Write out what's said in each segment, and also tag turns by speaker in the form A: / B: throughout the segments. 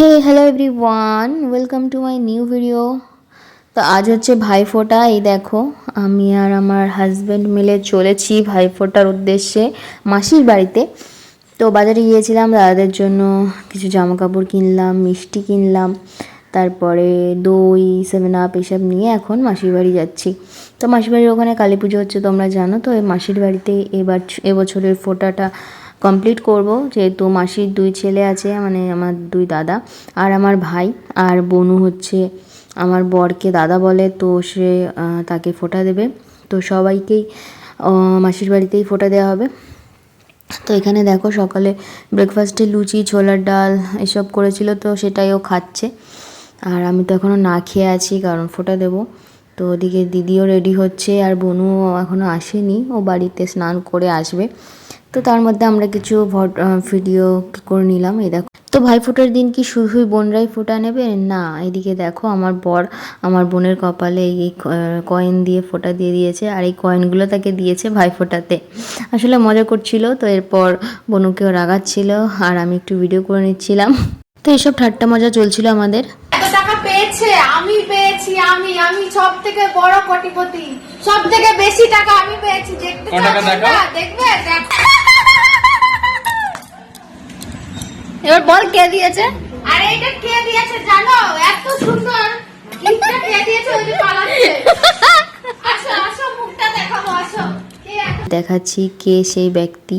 A: Hey hello everyone welcome to my new video তো আজ হচ্ছে ভাইফোঁটা। এই দেখো, আমি আর আমার হাজব্যান্ড মিলে চলেছি ভাইফোঁটার উদ্দেশ্যে মাসির বাড়িতে। তো বাজারে গিয়েছিলাম, দাদাদের জন্য কিছু জামা কাপড় কিনলাম, মিষ্টি কিনলাম, তারপরে দই সেভেন আপ এসব নিয়ে এখন মাসির বাড়ি যাচ্ছি। তো মাসির বাড়ির ওখানে কালী পুজো হচ্ছে, তোমরা জানো, তো এই মাসির বাড়িতে এবার, এবছরের ফোটাটা কমপ্লিট করব, যেহেতু মাসির দুই ছেলে আছে মানে আমার দুই দাদা আর আমার ভাই। আর বনু হচ্ছে আমার বরকে দাদা বলে, তো সে তাকে ফোঁটা দেবে। তো সবাইকেই মাসির বাড়িতেই ফোঁটা দেওয়া হবে। তো এখানে দেখো সকালে ব্রেকফাস্টে লুচি, ছোলার ডাল এসব করেছিল, তো সেটাই ও খাচ্ছে। আর আমি তো এখনও না খেয়ে আছি, কারণ ফোঁটা দেবো। তো ওদিকে দিদিও রেডি হচ্ছে, আর বনুও এখনও আসেনি। ও বাড়িতে স্নান করে আসবে। তো তার মধ্যে আমরা কিছু ভিডিও করে নিলাম এই দেখো। তো ভাই ফোটার দিন কি শুধুই বোনরাই ফোঁটা নেবে? না এদিকে দেখো আমার বর আমার বোনের কপালে এই কয়েন দিয়ে ফোঁটা দিয়ে দিয়েছে আর এই কয়েনগুলো তাকে দিয়েছে ভাই ফোঁটাতে। আসলে মজা করছিল তো এরপর বনুকেও রাগাচ্ছিল আর আমি একটু ভিডিও করে নিচ্ছিলাম। তো এইসব ঠাট্টা মজা চলছিল আমাদের।
B: টাকা পেয়েছে আমি পেয়েছি আমি আমি সব থেকে বড় কোটিপতি। সব থেকে বেশি টাকা আমি পেয়েছি দেখতে
C: কত টাকা
B: চাও?
C: দেখাও?
B: দেখবে? দেখবে এবার বল কে দিয়েছে? আরে এটা কে দিয়েছে জানো? এত সুন্দর। গিফটটা কে দিয়েছে ওই যে পালাচ্ছে। আসো আসো মুখটা দেখাবো আসো।
A: দেখাচ্ছি কে সেই ব্যক্তি।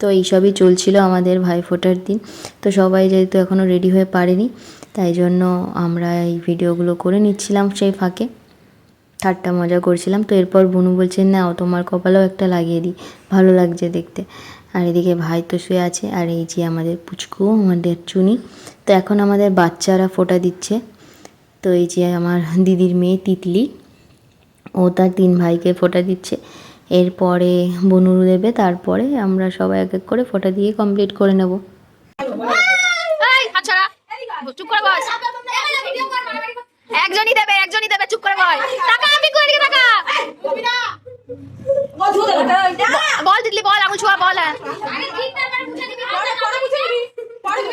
A: তো এইসবই চলছিল আমাদের ভাই ফোটার দিন। তো সবাই যেহেতু এখনও রেডি হয়ে পারেনি তাই জন্য আমরা এই ভিডিওগুলো করে নিচ্ছিলাম সেই ফাঁকে। ঠাট্টা মজা করছিলাম। তো এরপর বনু বলছে নাও তোমার কপালেও একটা লাগিয়ে দিই। ভালো লাগছে দেখতে। আর এদিকে ভাই তো শুয়ে আছে, আর এই যে আমাদের পুচকু, আমাদের চুনি। তো এখন আমাদের বাচ্চারা ফোটা দিচ্ছে। তো এই যে আমার দিদির মেয়ে তিতলি, ও তার তিন ভাইকে ফোঁটা দিচ্ছে। এরপরে বনুরু দেবে, তারপরে আমরা সবাই এক এক করে ফোঁটা দিয়ে কমপ্লিট করে নেব।
D: বস। একজনই দেবে একজনই দেবে, চুপ করে বল টাকা আমি করে দিকে টাকা। বল দিদি, বল, আঙুল ছোঁয়া, বল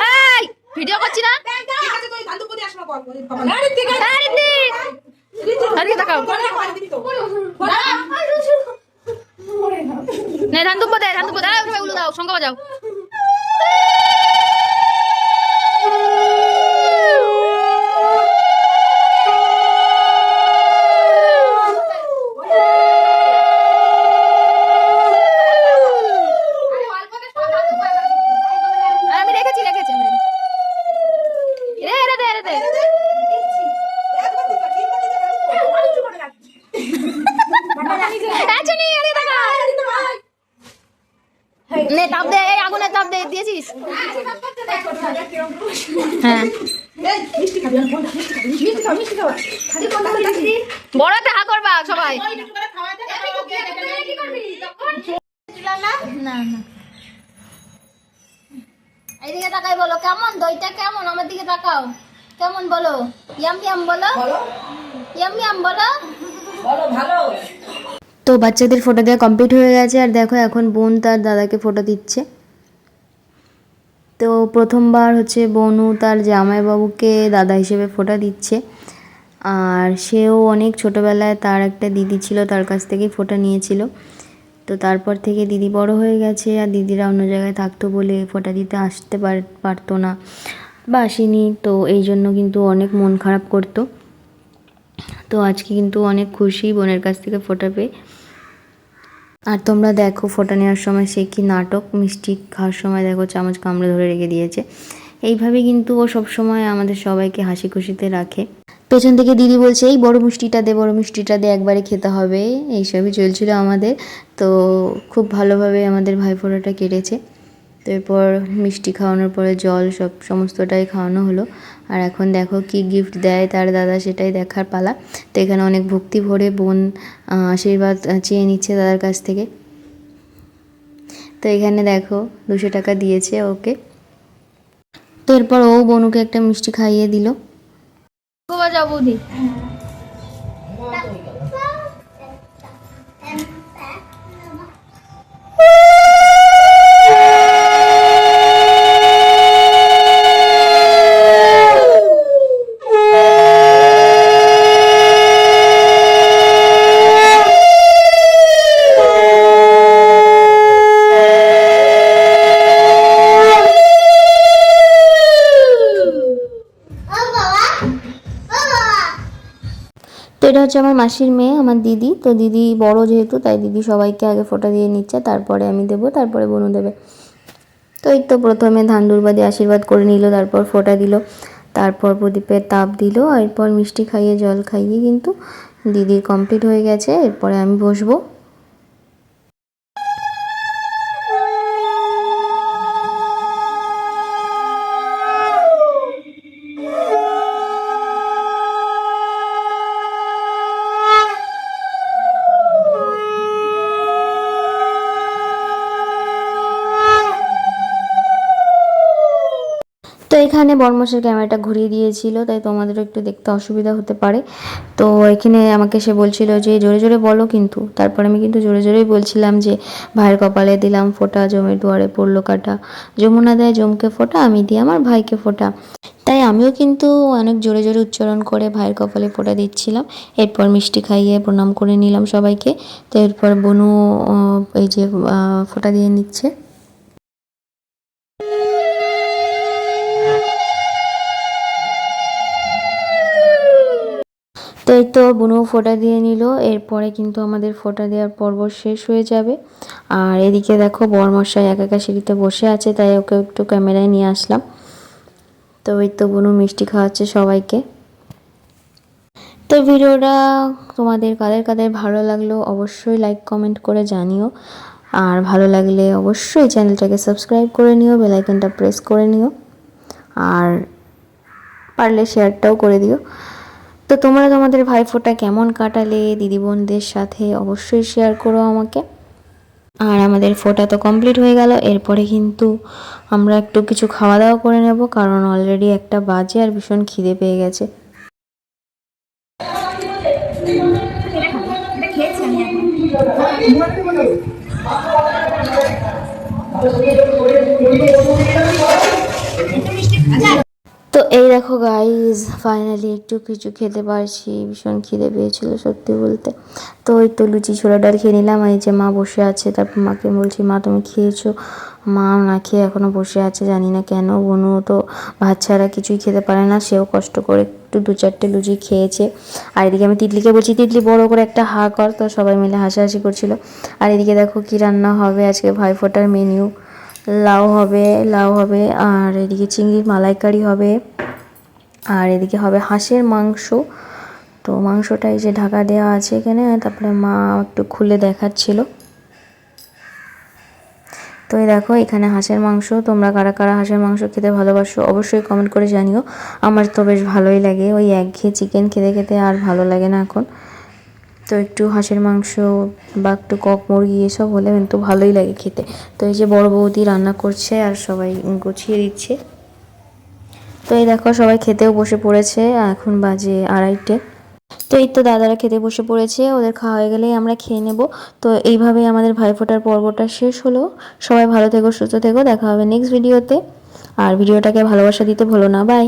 D: হ্যাঁ। ভিডিও করছি না? ধান দুব্বো দে, ধান দুব্বো দে উঠে দাও শঙ্খ বাজাও আমি রেখেছি রেখেছি আমি রেখেছি রে রে দে রে দে আচ্ছা নি আরে টাকা নে তাপ দে এই আগুনে তাপ দে দিয়েছিস? হ্যাঁ। বড় একটা হা করবা সবাই। না না। এইদিকে তাকাই বলো কেমন? দইটা কেমন? আমার দিকে তাকাও। কেমন বলো? ইয়াম ইয়াম বলো। ইয়াম ইয়াম বলো।
A: তো বাচ্চাদের ফটো দেওয়া কমপ্লিট হয়ে গেছে আর দেখো এখন বোন তার দাদাকে ফটো দিচ্ছে। তো প্রথমবার হচ্ছে বনু তার জামাইবাবুকে দাদা হিসেবে ফোঁটা দিচ্ছে। আর সেও অনেক ছোটোবেলায় তার একটা দিদি ছিল, তার কাছ থেকেই ফোঁটা নিয়েছিল। তো তারপর থেকে দিদি বড় হয়ে গেছে আর দিদিরা অন্য জায়গায় থাকতো বলে ফোঁটা দিতে আসতে পার- পারতো না বা আসেনি। তো এই জন্য কিন্তু অনেক মন খারাপ করতো। তো আজকে কিন্তু অনেক খুশি বোনের কাছ থেকে ফোঁটা পেয়ে। আর তোমরা দেখো, ফোটা নেওয়ার সময় সে কি নাটক, মিষ্টি খাওয়ার সময় দেখো চামচ কামড়ে ধরে রেখে দিয়েছে। এইভাবে কিন্তু ও সবসময় আমাদের সবাইকে হাসি খুশিতে রাখে। পেছন থেকে দিদি বলছে, এই বড় মিষ্টিটা দে, বড় মিষ্টিটা দে, একবারে খেতে হবে। এইসবই চলছিল আমাদের। তো খুব ভালোভাবে আমাদের ভাইফোঁটাটা কেটেছে। তো এরপর মিষ্টি খাওয়ানোর পরে জল সব সমস্তটাই খাওয়ানো হলো। আর এখন দেখো কি গিফট দেয় তার দাদা সেটাই দেখার পালা। তো এখানে অনেক ভক্তি ভরে বোন আশীর্বাদ চেয়ে নিচ্ছে দাদার কাছ থেকে। তো এখানে দেখো দুশো টাকা দিয়েছে ওকে। তো এরপর ও বনুকে একটা মিষ্টি খাইয়ে দিল।
D: বাজাও বৌদি
A: এটা হচ্ছে আমার মাসির মেয়ে, আমার দিদি। তো দিদি বড় যেহেতু, তাই দিদি সবাইকে আগে ফোঁটা দিয়ে নিচ্ছে, তারপরে আমি দেবো, তারপরে বনু দেবে। তো এই তো প্রথমে ধান দুর্বাদী আশীর্বাদ করে নিল, তারপর ফোটা দিল, তারপর প্রদীপের তাপ দিল এরপর মিষ্টি খাইয়ে জল খাইয়ে কিন্তু দিদির কমপ্লিট হয়ে গেছে, এরপরে আমি বসবো। এখানে বর্মসের ক্যামেরাটা ঘুরিয়ে দিয়েছিল, তাই তোমাদেরও একটু দেখতে অসুবিধা হতে পারে। তো এখানে আমাকে সে বলছিল যে, জোরে জোরে বলো কিন্তু। তারপর আমি কিন্তু জোরে জোরেই বলছিলাম যে, ভাইয়ের কপালে দিলাম ফোঁটা, জমের দুয়ারে পড়ল কাটা। যমুনা দেয় জমকে ফোঁটা, আমি দিই আমার ভাইকে ফোঁটা। তাই আমিও কিন্তু অনেক জোরে জোরে উচ্চারণ করে ভাইয়ের কপালে ফোঁটা দিচ্ছিলাম। এরপর মিষ্টি খাইয়ে প্রণাম করে নিলাম সবাইকে। তো এরপর বনু এই যে ফোঁটা দিয়ে নিচ্ছে। তো এই তো বুনু ফোঁটা দিয়ে নিল, এরপরে কিন্তু আমাদের ফোঁটা দেওয়ার পর্ব শেষ হয়ে যাবে। আর এদিকে দেখো বরমশাই একা একা সিঁড়িতে বসে আছে, তাই ওকে একটু ক্যামেরায় নিয়ে আসলাম। তো এই তো বুনু মিষ্টি খাওয়াচ্ছে সবাইকে। তো ভিডিওটা তোমাদের কাদের কাদের ভালো লাগল অবশ্যই লাইক কমেন্ট করে জানিও। আর ভালো লাগলে অবশ্যই চ্যানেলটাকে সাবস্ক্রাইব করে নিও বেলাইকনটা প্রেস করে নিও। আর পারলে শেয়ারটাও করে দিও। তো তোমরা তোমাদের ভাইফোঁটা কেমন কাটালে? দিদি বোনদের সাথে অবশ্যই শেয়ার করো আমাকে। আর আমাদের ফোটা তো কমপ্লিট হয়ে গেল। এরপরে কিন্তু আমরা একটু কিছু খাওয়া দাওয়া করে নেব, কারণ অলরেডি একটা বাজে আর ভীষণ খিদে পেয়ে গেছে। তো এই দেখো গাইজ ফাইনালি একটু কিছু খেতে পারছি। ভীষণ খিদে পেয়েছিল সত্যি বলতে। তো ওই তো লুচি, ছোলা ডাল খেয়ে নিলাম। এই যে মা বসে আছে, তারপর মাকে বলছি, মা, তুমি খেয়েছো? মা না খেয়ে এখনও বসে আছে, জানি না কেন। বনু তো ছাড়া কিছুই খেতে পারে না, সেও কষ্ট করে একটু দু চারটে লুচি খেয়েছে। আর এদিকে আমি তিতলিকে বলছি, তিতলি, বড় করে একটা হা কর। তো সবাই মিলে হাসাহাসি করছিল। আর এদিকে দেখো কী রান্না হবে, আজকে ভাইফোঁটার মেনিউ লাউ হবে লাউ হবে, আর এদিকে চিংড়ির মালাইকারি হবে, আর এদিকে হবে হাঁসের মাংস। তো মাংসটা এই যে ঢাকা দেওয়া আছে এখানে, তারপরে মা একটু খুলে দেখাচ্ছিল। তো এই দেখো, এখানে হাঁসের মাংস। তোমরা কারা কারা হাঁসের মাংস খেতে ভালোবাসো অবশ্যই কমেন্ট করে জানিও। আমার তো বেশ ভালোই লাগে, ওই একঘেয়ে চিকেন খেতে খেতে আর ভালো লাগে না এখন। তো একটু হাঁসের মাংস বা একটু কক মুরগি এসব হলে কিন্তু ভালোই লাগে খেতে। তো এই যে বড় বৌদি রান্না করছে আর সবাই গুছিয়ে দিচ্ছে। তো এই দেখো সবাই খেতেও বসে পড়েছে, এখন বাজে আড়াইটে। তো এই তো দাদারা খেতে বসে পড়েছে, ওদের খাওয়া হয়ে গেলেই আমরা খেয়ে নেব। তো এইভাবেই আমাদের ভাইফোঁটার পর্বটা শেষ হলো। সবাই ভালো থেকো, সুস্থ থেকো, দেখা হবে নেক্সট ভিডিওতে আর ভিডিওটাকে ভালোবাসা দিতে ভুলো না বাই